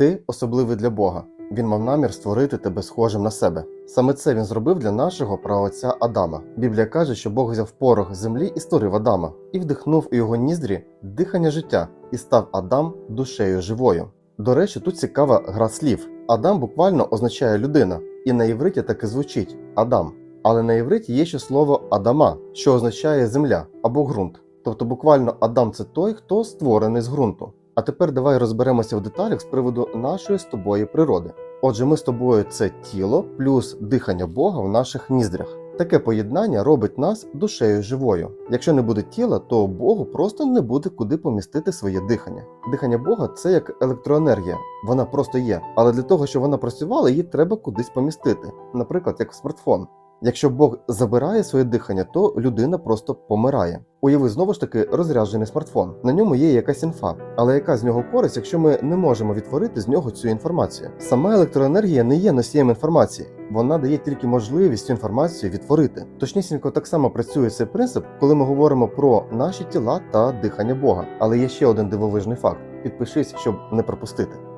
Ти особливий для Бога. Він мав намір створити тебе схожим на себе. Саме це він зробив для нашого праотця Адама. Біблія каже, що Бог взяв порох землі і створив Адама, і вдихнув у його ніздрі дихання життя, і став Адам душею живою. До речі, тут цікава гра слів. Адам буквально означає людина, і на євриті так і звучить Адам. Але на євриті є ще слово Адама, що означає земля або ґрунт. Тобто буквально Адам це той, хто створений з ґрунту. А тепер давай розберемося в деталях з приводу нашої з тобою природи. Отже, ми з тобою це тіло плюс дихання Бога в наших ніздрях. Таке поєднання робить нас душею живою. Якщо не буде тіла, то Богу просто не буде куди помістити своє дихання. Дихання Бога це як електроенергія, вона просто є. Але для того, щоб вона працювала, її треба кудись помістити, наприклад, як в смартфон. Якщо Бог забирає своє дихання, то людина просто помирає. Уяви знову ж таки розряджений смартфон. На ньому є якась інфа, але яка з нього користь, якщо ми не можемо відтворити з нього цю інформацію? Сама електроенергія не є носієм інформації, вона дає тільки можливість цю інформацію відтворити. Точнісінько так само працює цей принцип, коли ми говоримо про наші тіла та дихання Бога. Але є ще один дивовижний факт: підпишись, щоб не пропустити.